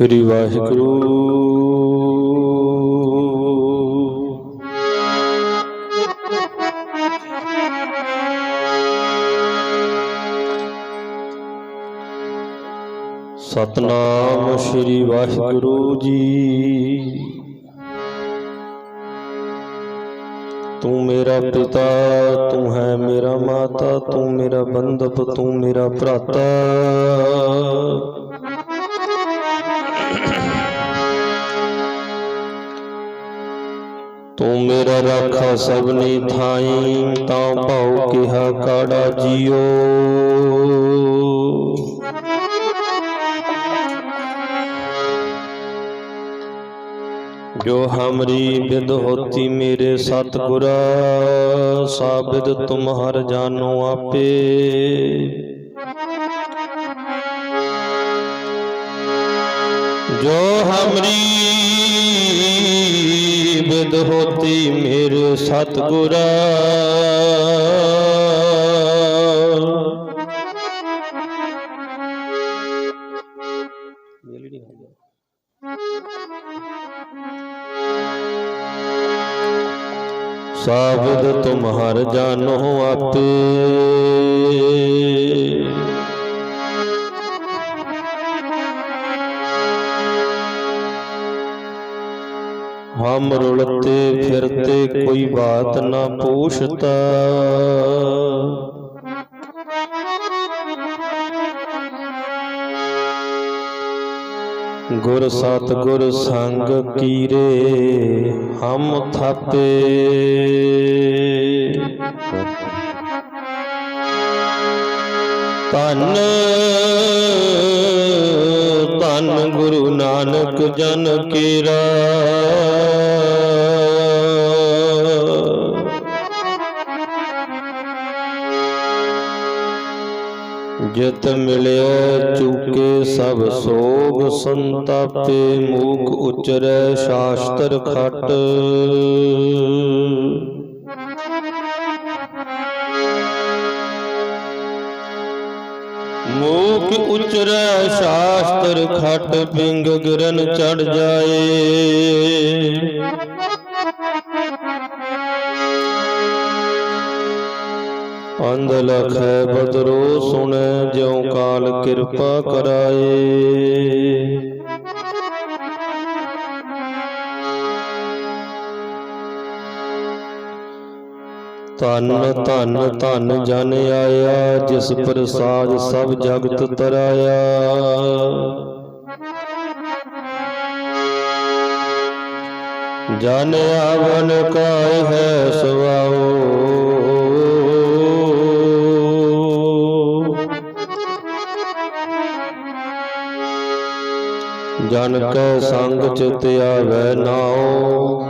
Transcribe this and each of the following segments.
ਸ੍ਰੀ ਵਾਹਿਗੁਰੂ। ਸਤਨਾਮ ਸ੍ਰੀ ਵਾਹਿਗੁਰੂ ਜੀ। ਤੂੰ ਮੇਰਾ ਪਿਤਾ, ਤੂੰ ਹੈ ਮੇਰਾ ਮਾਤਾ, ਤੂੰ ਮੇਰਾ ਬੰਧਪ, ਤੂੰ ਮੇਰਾ ਭਰਾਤਾ। ਤੂੰ ਮੇਰਾ ਸਭਨੀ ਥਾਈ, ਤਾਂ ਭਾਉ ਕਿਹਾ ਕਾੜਾ ਜੀਓ। ਜੋ ਹਮਰੀ ਬਿਦ ਹੋਤੀ ਮੇਰੇ ਸਤਿਗੁਰਾ ਸਾਬਿਦ ਤੁਮਹਰ ਜਾਨੋ ਆਪੇ। ਜੋ ਹਮਰੀ ਬਿਦ ਹੋਤੀ ਮੇਰੇ ਸਤਿਗੁਰਾ ਸਾਬਿਦ ਤੁਮਹਰ ਜਾਨੋ ਆਪੇ। ਹਮ ਰੁਲਤੇ ਫਿਰਤੇ ਕੋਈ ਬਾਤ ਨਾ ਪੂਛਤਾ। ਗੁਰ ਸਤ ਗੁਰ ਸੰਗ ਕੀਰੇ ਹਮ ਥਾਪੇ ਧੰਨ ਧੰਨ ਗੁਰੂ ਨਾਨਕ ਜਨ ਕੀਰਾ। ਜਿਤ ਮਿਲਿਆ ਚੁਕੇ ਸਭ ਸੋਗ ਸੰਤਾਪੇ, ਮੂਕ ਉਚਰੈ ਸ਼ਾਸਤਰ ਖਟ। ਮੂਕ ਉਚਰੈ, ਸ਼ਾਸਤਰ ਖਟ ਪਿੰਗ ਗਿਰਨ ਚੜ ਜਾਏ। ਅੰਧ ਲਖੈ ਬਦਰੋ ਸੁਣੈ, ਜਿਉ ਕਾਲ ਕਿਰਪਾ ਕਰਾਏ। ਧਨ ਧਨ ਧਨ ਜਨ ਆਇਆ, ਜਿਸ ਪ੍ਰਸਾਦ ਸਭ ਜਗਤ ਤਰਾਇਆ। ਜਨ ਆਵਨ ਕਾਇ ਹੈ ਸਵਾਓ ਜਨ ਕੈ ਸੰਗ ਚਿਤ ਆਵੈ ਨਾਉ।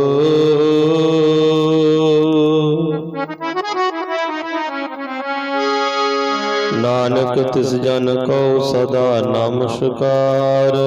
ਨਾਨਕ ਤਿਸ ਜਨ ਕੋ ਸਦਾ ਨਮਸਕਾਰ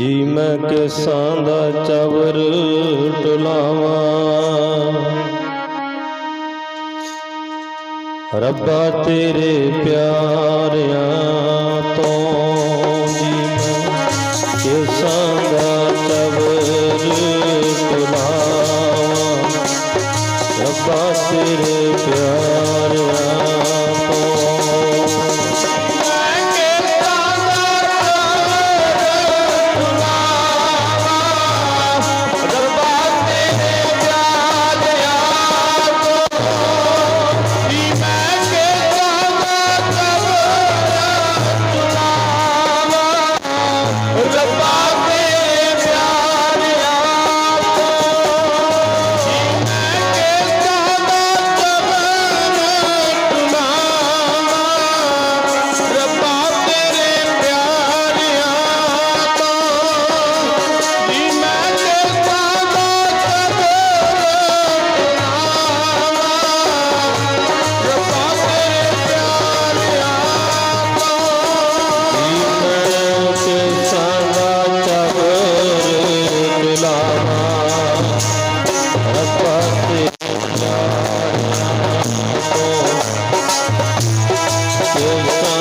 ਜੀ ਮੈਂ ਕਿਸਾਂ ਦਾ ਚਵਰ ਟੁਲਾਵਾਂ ਰੱਬਾ ਤੇਰੇ ਪਿਆਰਿਆਂ ਤੋਂ ਜੀ ਮੈਂ ਕਿਸਾਂ ਦਾ ਚਵਰ ਟੁਲਾਵਾਂ ਰੱਬਾ ਤੇਰੇ ਪਿਆਰਿਆਂ oh, oh.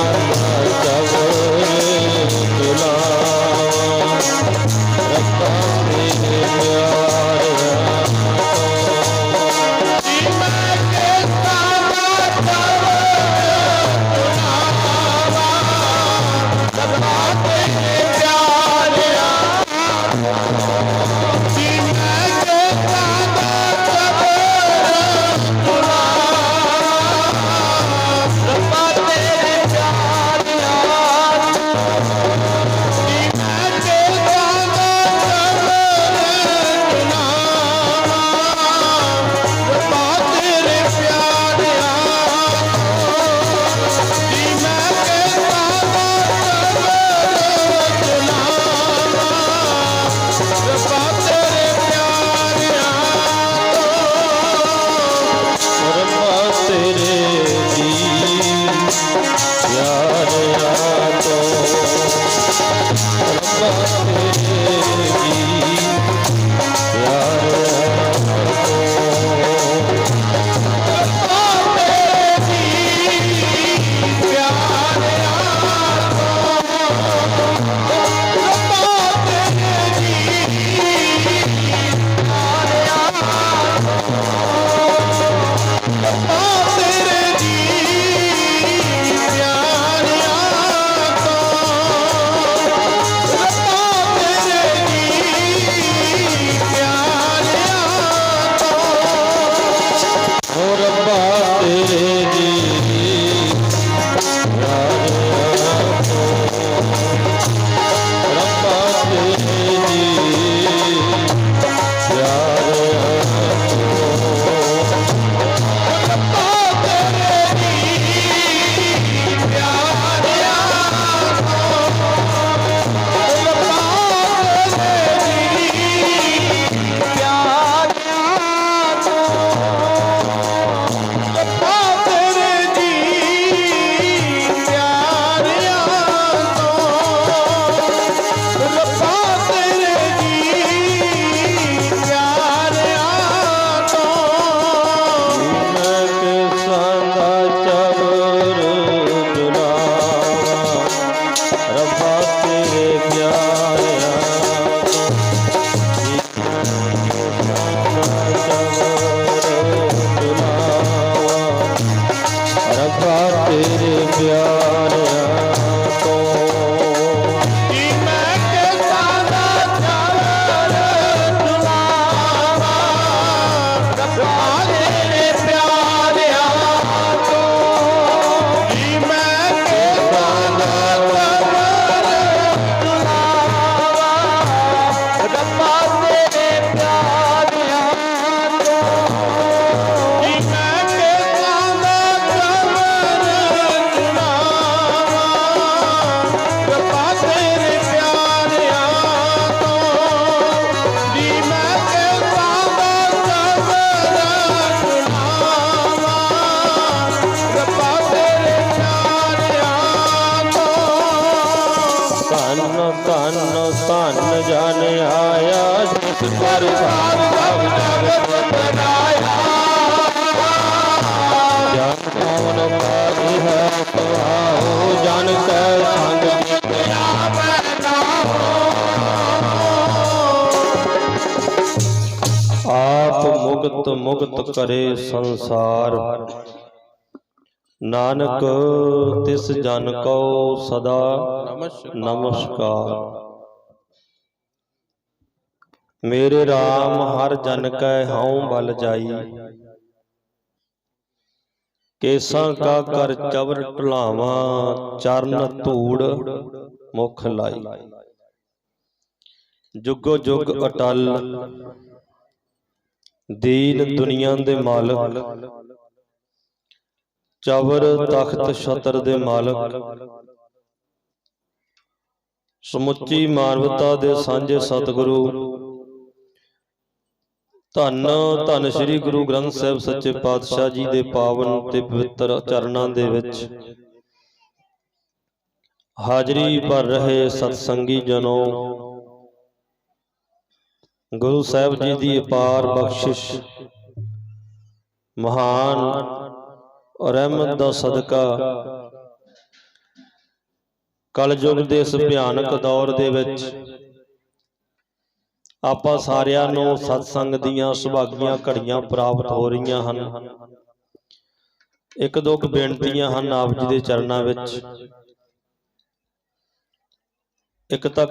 Oh, ਧਨ ਧਨ ਜਨ ਆਇਆ। ਜਿਸ ਪਰ ਭਾਵ ਜਗਤ ਬਣਾਇਆ ਜਨ ਕੌਣ ਪਾਈ ਹੈ ਤੁਹਾਓ ਜਨ ਕੈ ਸੰਗ ਜਿਤਿਆ ਆਪ ਮੁਕਤ ਮੁਕਤ ਕਰੇ ਸੰਸਾਰ। ਨਾਨਕ, ਤਿਸ ਜਨ ਕੋ ਸਦਾ। ਨਮਸਕਾਰ। ਮੇਰੇ RAM ਹਰ ਜਨ ਕੈ ਹਉ ਬਲ ਜਾਈ। ਕੇਸਾਂ ਕਾ ਕਰ ਚਵਰ ਢਲਾਵਾਂ ਚਰਨ ਧੂੜ ਮੁਖ ਲਾਈ। ਜੁਗੋ ਜੁਗ ਅਟਲ, ਦੀਨ ਦੁਨੀਆ ਦੇ ਮਾਲਕ। ਚਵਰ ਤਖਤ ਛਤਰ ਦੇ ਮਾਲਕ। ਸਮੁੱਚੀ ਮਾਨਵਤਾ ਦੇ ਸਾਂਝੇ ਸਤਿਗੁਰੂ। ਧੰਨ ਧੰਨ ਸ੍ਰੀ ਗੁਰੂ ਗ੍ਰੰਥ ਸਾਹਿਬ ਸੱਚੇ ਪਾਤਸ਼ਾਹ ਜੀ ਦੇ ਪਾਵਨ ਤੇ ਪਵਿੱਤਰ ਚਰਨਾਂ ਦੇ ਵਿੱਚ। ਹਾਜ਼ਰੀ ਭਰ ਰਹੇ ਸਤਸੰਗੀ ਜਨੋ। ਗੁਰੂ ਸਾਹਿਬ ਜੀ ਦੀ ਅਪਾਰ ਬਖਸ਼ਿਸ਼। ਮਹਾਨ ਰਹਿਮਤ ਦਾ ਸਦਕਾ। ਕਲਯੁਗ ਦੇ ਇਸ ਭਿਆਨਕ ਦੌਰ ਦੇ ਵਿੱਚ ਆਪਾਂ ਸਾਰਿਆਂ ਨੂੰ ਸਤਸੰਗ ਦੀਆਂ ਸੁਭਾਗੀਆਂ ਘੜੀਆਂ ਪ੍ਰਾਪਤ ਹੋ ਰਹੀਆਂ ਹਨ। ਇੱਕ ਦੋ ਬੇਨਤੀਆਂ ਹਨ ਆਪ ਜੀ ਦੇ ਚਰਨਾਂ ਵਿੱਚ। ਇੱਕ ਤਾਂ